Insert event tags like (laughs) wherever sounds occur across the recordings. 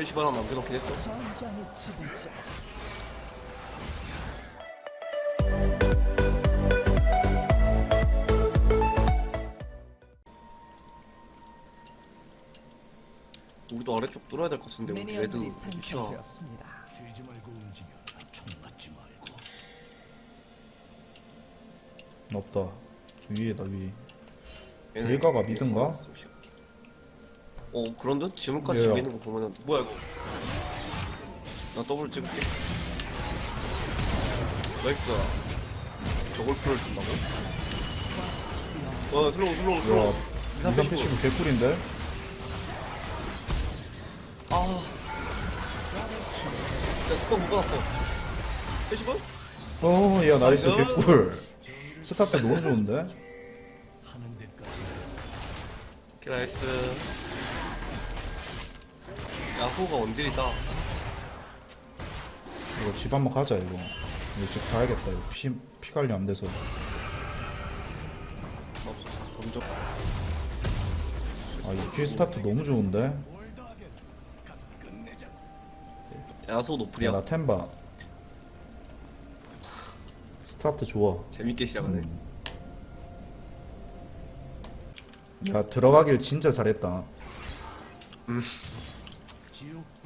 헬시반 하나 남겨놓긴 했어. 우리도 아래쪽 뚫어야 될 것 같은데 우리 레드 미니언들이 위치가 생성되었습니다. 쉬지 말고 움직여. 총 맞지 말고. 없다. 위에다 위. 얘네 일가가 미든가? 어 그런 듯? 지금까지 예. 죽이는거 보면은 뭐야 이거 나 더블 찍을게 나이스 저걸 풀을 쓴다고? 어 슬로우 슬로우 야, 슬로우 이상 패치고 개꿀인데? 아 야, 스폰 묶어놨어 헬시반? 어, 야, 나이스, 나이스. 개꿀. 스타트 너무 좋은데? 오케이 나이스 야소가 원딜이다 이거 집 한번 가자, 이거. 이거 집 가야겠다, 이거. 피, 피 관리 안 돼서. 아, 점점 아, 이 킬 스타트 너무 좋은데? 야소 야, 노플이야 나 템바. 스타트 좋아. 재밌게 시작하네 음. 야, 들어가길 진짜 잘했다. 지옥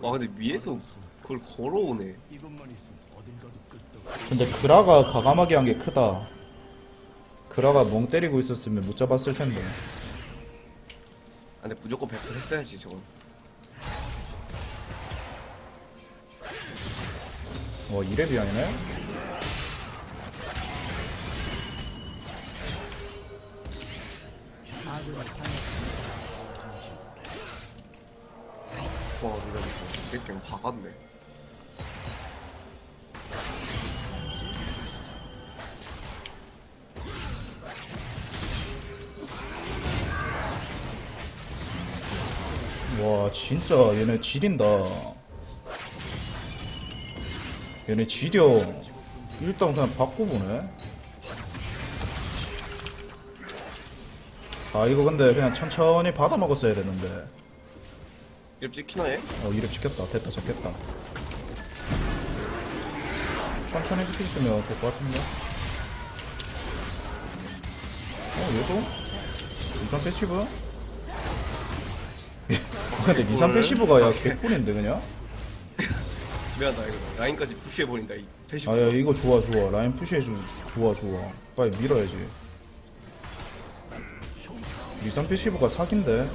와 근데 위에서 그걸 걸어오네. 근데 그라가 과감하게 한 게 크다. 그라가 멍 때리고 있었으면 못 잡았을 텐데. 아, 근데 무조건 100% 했어야지 저건 와, 이래도 아니네? 와 이러니까 내 그냥 박았네. 와 진짜 얘네 지린다. 얘네 지려. 일단 그냥 바꿔보네. 아 이거 근데 그냥 천천히 받아 먹었어야 되는데 이름 찍히나 얘? 어 이름 지켰다. 됐다 잡겠다. 천천히 지켰으면 될 것 같은데? 어 얘도? 리산 패시브? (laughs) 근데 리산 패시브가 야 개꿀인데 그냥? (laughs) 미안하다 이거. 라인까지 푸시해버린다 이 패시 아야 이거 좋아 좋아. 라인 푸시해줘 좋아 좋아. 빨리 밀어야지. 리산 패시브가 사기인데?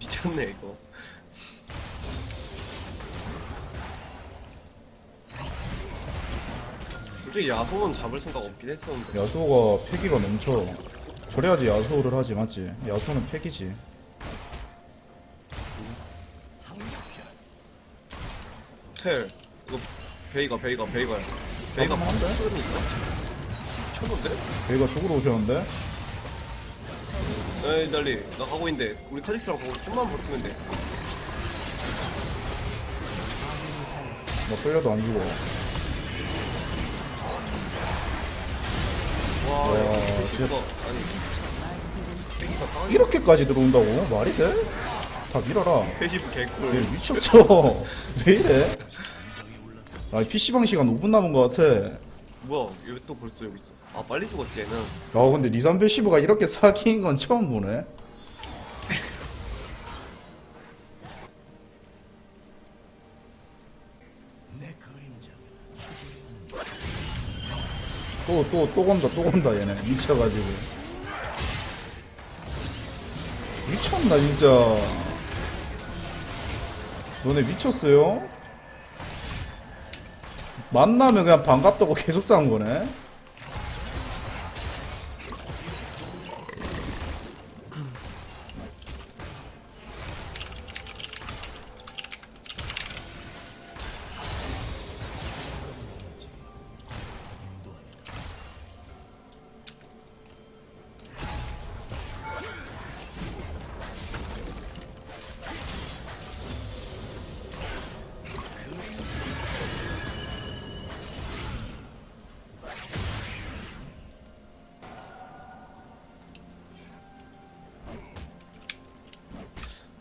미쳤네 이거 솔직히 야소는 잡을 생각 없긴 했었는데. 야수가 패기가 넘쳐. 저래야지 야수를 하지 맞지? 야수는 패기지. 텔 이거 베이가 베이가 베이가야. 베이가 한데? 방금 미쳤는데? 베이가 죽으러 오셨는데? 에이 달리. 나 가고 있는데. 우리 카직스랑 가고 좀만 버티면 돼. 나 끌려도 안 죽어 진짜. 이렇게까지 들어온다고? 말이 돼? 다 밀어라 얘 개꿀 미쳤어 (laughs) 왜 이래? 아 PC방 시간 5분 남은 것 같아 뭐야 왜또 벌써 여기 있어 아 빨리 죽었지 얘는 야 근데 리산 패시브가 이렇게 사기인 건 처음 보네 또 또 또 건다 또 건다 얘네. 미쳐가지고. 미쳤나 진짜. 너네 미쳤어요? 만나면 그냥 반갑다고 계속 싸운 거네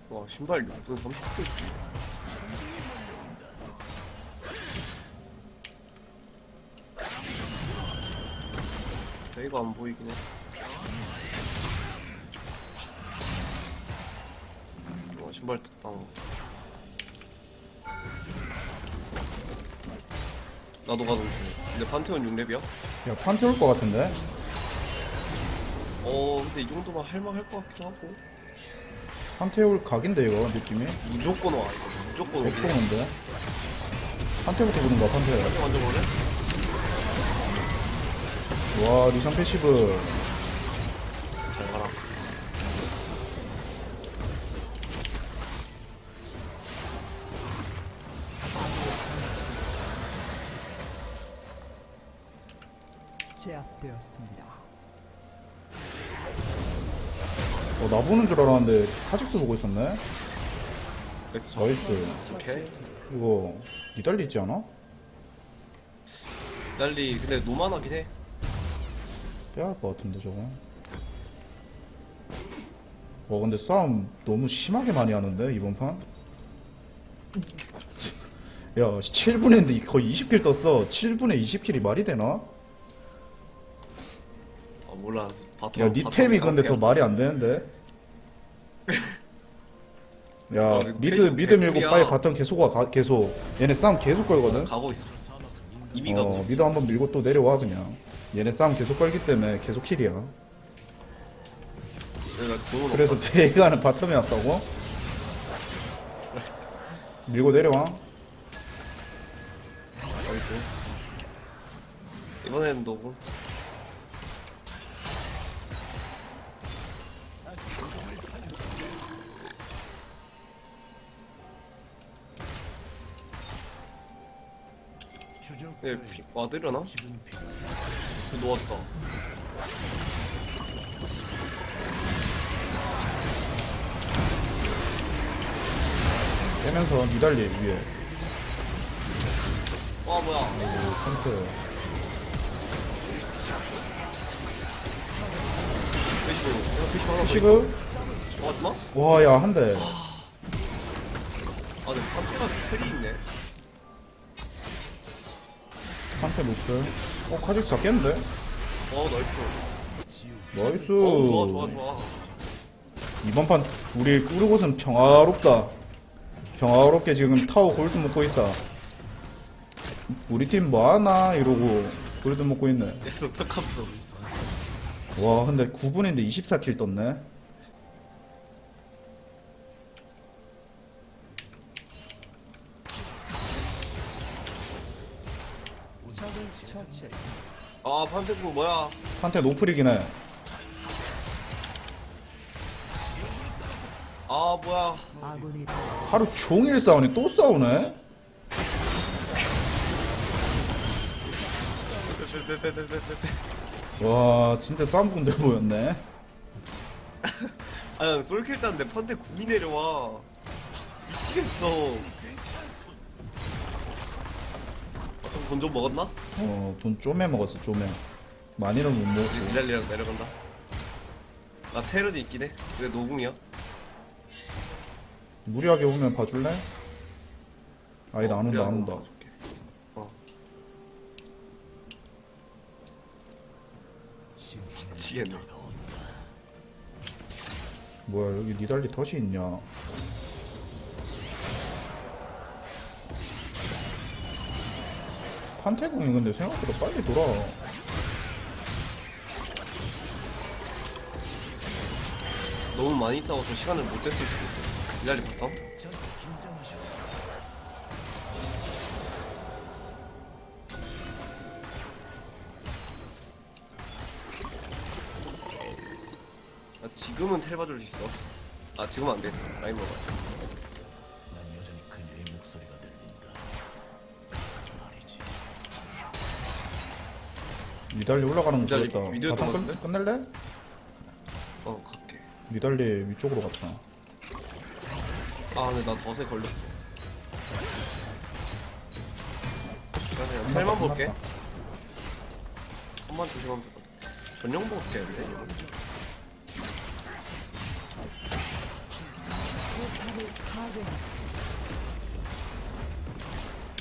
와 신발 무슨 30도 있지 여기가 안 보이긴 해. 와, 신발 떴다. 나도 가동 중 근데 판테온 6렙이야? 야, 판테 올것 같은데? 어 근데 이 정도면 할만할 것 같기도 하고. 판테올 각인데 이거 느낌이? 무조건 와, 이거. 무조건 오긴 해. 100%인데? 판테부터 보는 거야 판테 판테 먼저 볼래? 와 리산 패시브 잘 가라. 제압되었습니다. 어, 나 보는 줄 알았는데 카직스 보고 있었네 그래서 저 나이스 오케이. 이거 니달리 있지 않아? 날리 근데 노만하긴 해. 빼야 할 것 같은데 저거 와 근데 싸움 너무 심하게 많이 하는데 이번 판? 야 7분 했는데 거의 20킬 떴어 7분에 20킬이 말이 되나? 아 몰라. 바텀. 야 니템이 근데 더 말이 안 되는데 야 아, 미드 미드 밀고 개꿀이야. 빨리 바텀 계속 와 가, 계속 얘네 싸움 계속 걸거든 가고 있어. 이미 가고 어 있어. 미드 한번 밀고 또 내려와 그냥 얘네 싸움 계속 걸기 때문에 계속 킬이야 내가 그래서 베이가는 바텀에 왔다고? 밀고 내려와. 이번에는 너고. 추적 예, 피, 와드려나? 필요 놓았다. 빼면서 니달리 위에 아 뭐야? 펜트 페시브. 야, 페시브 하나 더 시그 있어. 맞나? 와야 한대 아, 근데 판테가 텔이 있네. 한테 노플 어 카직스 잡겠는데? 어, 나이스. 나이스 어, 좋아, 좋아, 좋아. 이번 판 우리 꾸르곳은 평화롭다 평화롭게 지금 타워 골드 먹고 있다 우리 팀 뭐하나 이러고 골드 먹고 있네 계속 탁합도. 와 근데 9분인데 24킬 떴네 아, 판테크 뭐야? 한테 노플이긴 해 아, 뭐야? 하루 종일 싸우니 또 싸우네? 와 진짜 싸움 군대 보였네 (laughs) 아, 난 솔킬 땄는데 판테 궁이 내려와. 미치겠어. 돈좀 먹었나? 어 돈 쪼매 먹었어 쪼매 많이는 못 먹었고 미달리랑 내려간다. 나 테런이 있긴 해. 근데 노궁이야. 무리하게 오면 봐줄래? 아니다 안 온다 안 온다 봐줄게. 어, 미치겠네. 뭐야 여기 니달리 덫이 있냐 판테공이 근데 생각보다 빨리 돌아 너무 많이 싸워서 시간을 못 쟀을 수도 있어. 미달리 바텀? 전 긴장하셔 아, 지금은 텔 봐줄 수 있어. 아, 지금은 안 돼. 라인 먹어. 니달리 올라가는 거 니달리 보였다 미드에 바탕 끝, 들어갔는데? 끝낼래? 어, 갈게. 니달리 위쪽으로 갔다 아, 근데 나 덫에 걸렸어. 나 그냥 텔만 볼게. 끝났다. 한번 조심하면 될 것 같아. 전용 포탑을 파괴했습니다.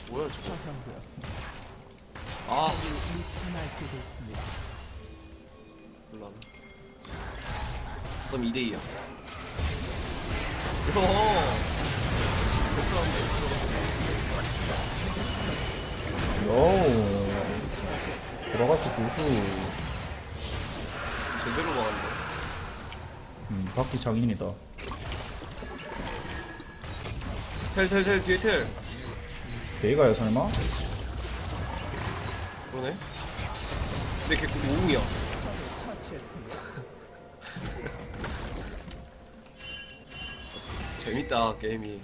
뭐야, 저거. 아. 몰라. 그럼 2대 2야. 요. 요 돌아가서 고수 제대로 막았네. 음, 바퀴 장인이다 텔, 텔, 텔, 뒤에 텔. 베이가야 설마? 그러네. 근데 걔. 적을 처치했습니다. (laughs) 재밌다, 게임이.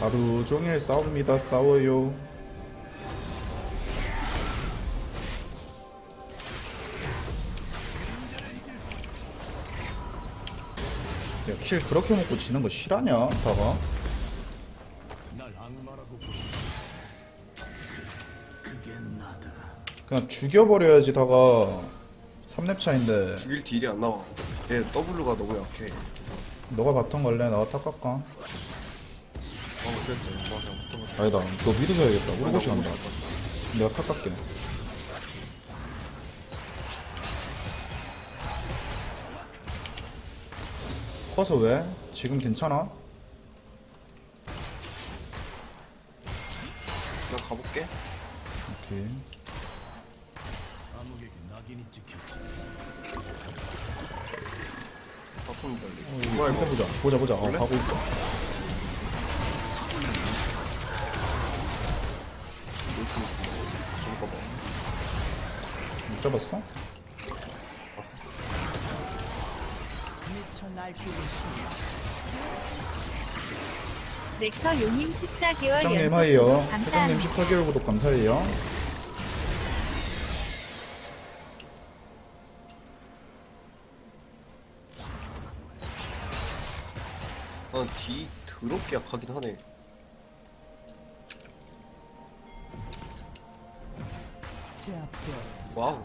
하루 종일 싸웁니다 싸워요 킬 그렇게 먹고 지는 거 실하냐, 다가? 그냥 죽여버려야지, 다가. 3렙 차인데. 죽일 딜이 안 나와. 얘 W가 너무 약해. 그래서, 너가 바텀 갈래? 나가? 아, 그랬지. 맞아, 맞아, 맞아. 아니다, 너 미드 줘야겠다. 우르고시 간다. 내가 탑 갈게. 커서 왜? 지금 괜찮아? 그냥 가볼게. 오케이. 감옥에게 낙인이 찍혔지 바텀 달리. 어, 뭐야, 이거 이거. 보자. 보자, 보자. 어? 가고 있어. 못 잡았어? 넥터 요님 14개월 회장님 연속 하이요. 구독 회장님 감사합니다. 18개월 구독 감사해요. 아, D 더럽게 약하긴 하네. 제압되었습니다. 와우.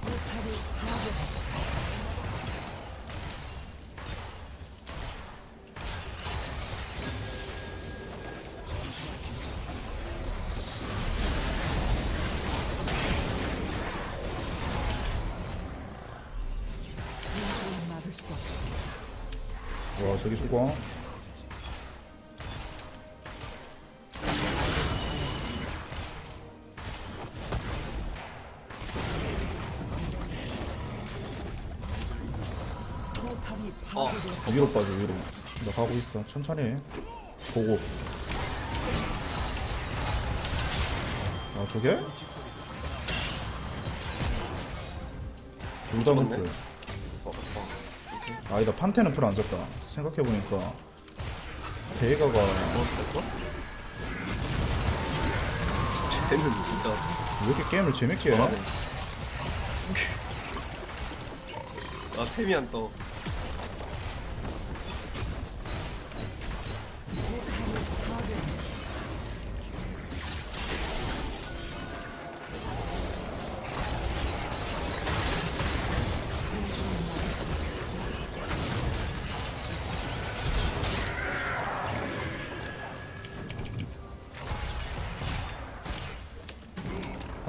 포탑이. 와, 저기 죽어. 어. 파괴되었습니다. 위로 빠져, 위로. 나 가고 있어. 천천히 해. 보고. 아, 저게? 둘다. 노플. 어, 어. 오케이. 아니다, 판테는 풀안 졌다. 생각해보니까. 베이가가 어, 됐어? 쟤는 진짜 왜 이렇게 게임을 재밌게 해? 잘하네. 아, 템이 안 떠.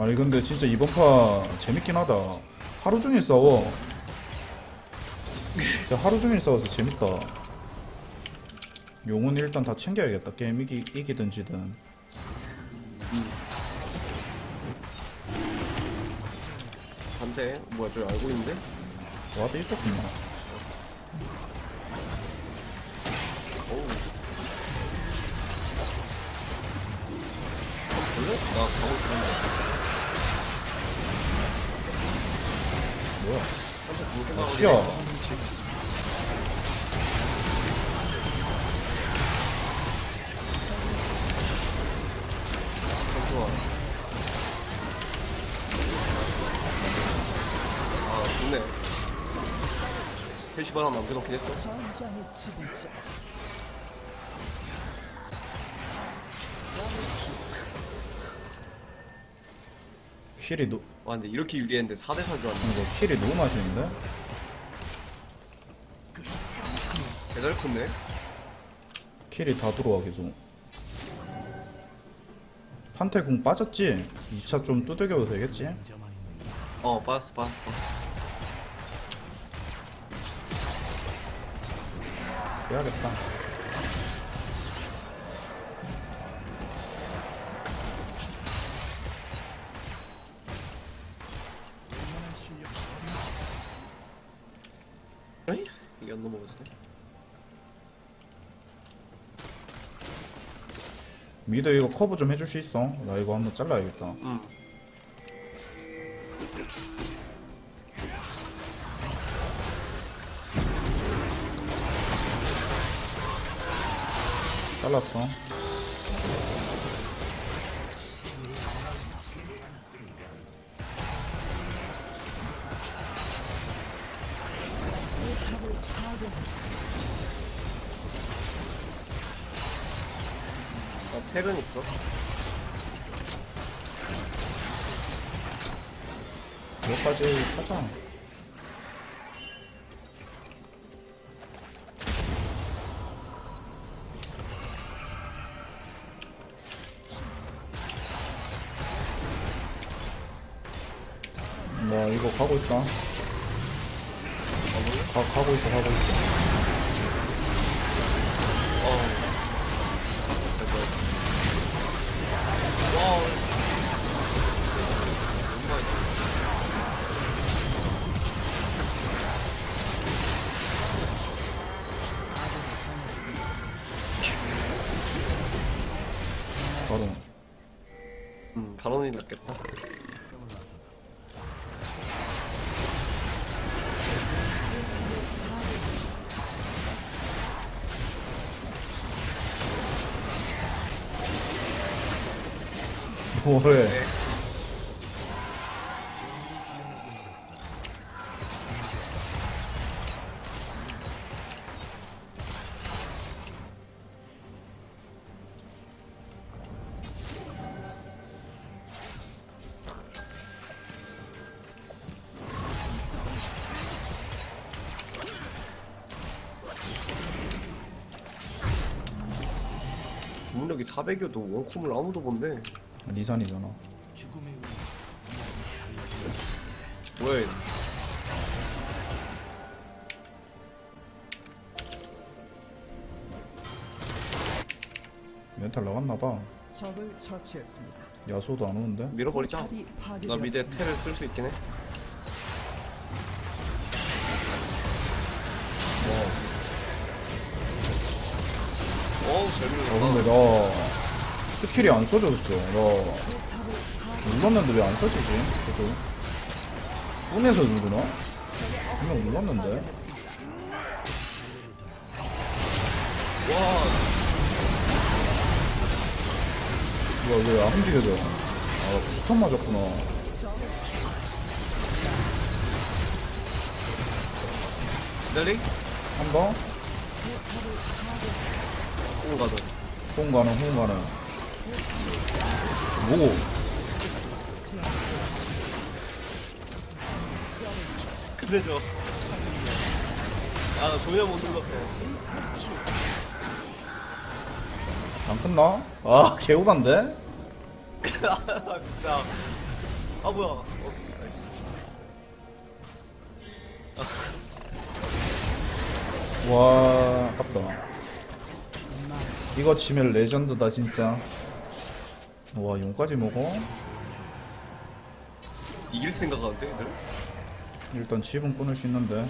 아니 근데 진짜 이번 파 재밌긴 하다. 하루 종일 싸워. 진짜 하루 종일 싸워서 재밌다. 용은 일단 다 챙겨야겠다. 게임 이기, 이기든 지든. 반대. 뭐야, 저기 알고 있는데? 와도 있었구나. 어우. 원래? 나 가고 있었는데. 뭐야? 참 좋아. 아, 좋네. 3시 반 하나 남겨놓긴 했어. 노, 와, 근데 이렇게 유리했는데 4대4로 왔네. 이거 킬이 너무 맛있는데? 개잘 컸네. 킬이 다 들어와 계속 판테 궁 빠졌지? 2차 좀 두들겨도 되겠지? 어, 빠졌어, 빠졌어, 빠졌어. 빼야겠다 넘어갔어. 미드 이거 커브 좀 해줄 수 있어? 나 이거 한번 잘라야겠다 응. 잘랐어 나 텔은 있어. 이거까지 하자 나 이거 가고 있다 가, 가고 있어 가고 있어. 바로 음, 낫겠다. 뭐해 주문력이 400여도 원콤을 아무도 본데. 리산이잖아 뭐야, 얘. 멘탈 나갔나봐 적을 처치했습니다. 야소도 안 오는데 밀어버리자. 나 미드에 파괴되었습니다. 텔을 쓸 수 있긴 해. 어우, 잘 어. 근데 나 스킬이 안 써졌어. 나 눌렀는데 왜 안 써지지? 계속 꿈에서 누르나? 분명 눌렀는데. 와, 이거 왜안 움직여져? 아 스턴 맞았구나. 기다리? 한 방 오, 가자. 호응 가는 호응 가는 뭐고 근데 저. 아, 나 전혀 못 생각해. 안 끝나? 아 개우간데? 아, 진짜. 아, 뭐야. 어, 와 아깝다 이거 치면 레전드다 진짜 와 용까지 먹어? 이길 생각하는데, 애들? 일단 집은 끊을 수 있는데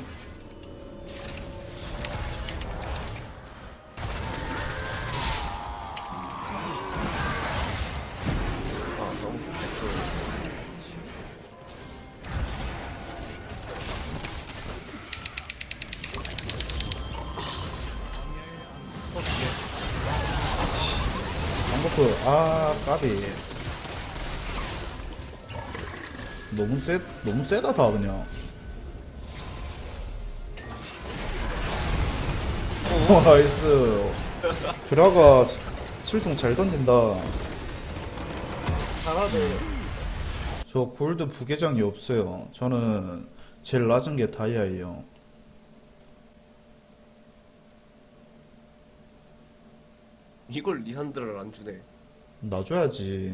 까비 너무 세 너무 세다 다 그냥. (laughs) 오 나이스. 드라가 수- 술통 잘 던진다. 잘하네. 저 골드 부계정이 없어요. 저는 제일 낮은 게 다이아예요. 이걸 리산드라를 안 주네. 놔줘야지